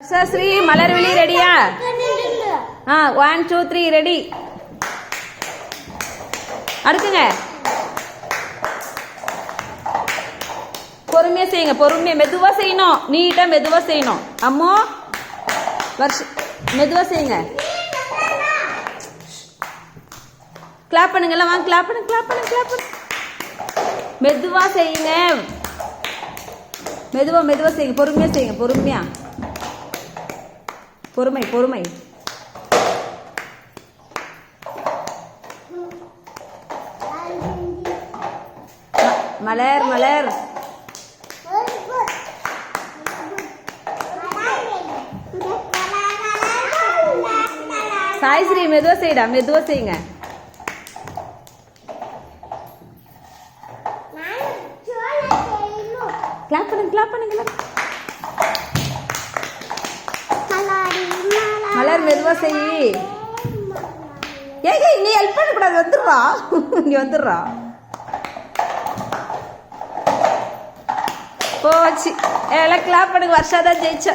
ஸ்ரீ மலர்விழி ரெடியா ஆ one two three ready அடுத்துங்க பொறுமையா செய்யுங்க பொறுமையா. மெதுவா செய்யணும். நீட்டா மெதுவா செய்யணும். அம்மோ வருஷ மெதுவா செய்யுங்க. கிளாப் பண்ணுங்க எல்லாம் வாங்க கிளாப் பண்ணுங்க கிளாப் பண்ணுங்க கிளாப் பண்ணுங்க. மெதுவா செய்யுங்க. மெதுவா மெதுவா செய்யுங்க பொறுமையா செய்யுங்க பொறுமையா. பொறுமை பொறுமை. மலர் மலர். சாய்ஸ்ரீ மெதுவா செய்டா மெதுவா செய்யுங்க. கிளாப் பண்ணுங்க கிளாப் பண்ணுங்க clap. மெதுவாக மெதுவா செய். ஏங்க நீ ஹெல்ப் பண்ணக்கூடாது வந்துடுறா. நீ வந்துடுறா. போச்சு. எல்லாம் கிளாப் பண்ணுங்க வருஷா தான் ஜெயிச்சா.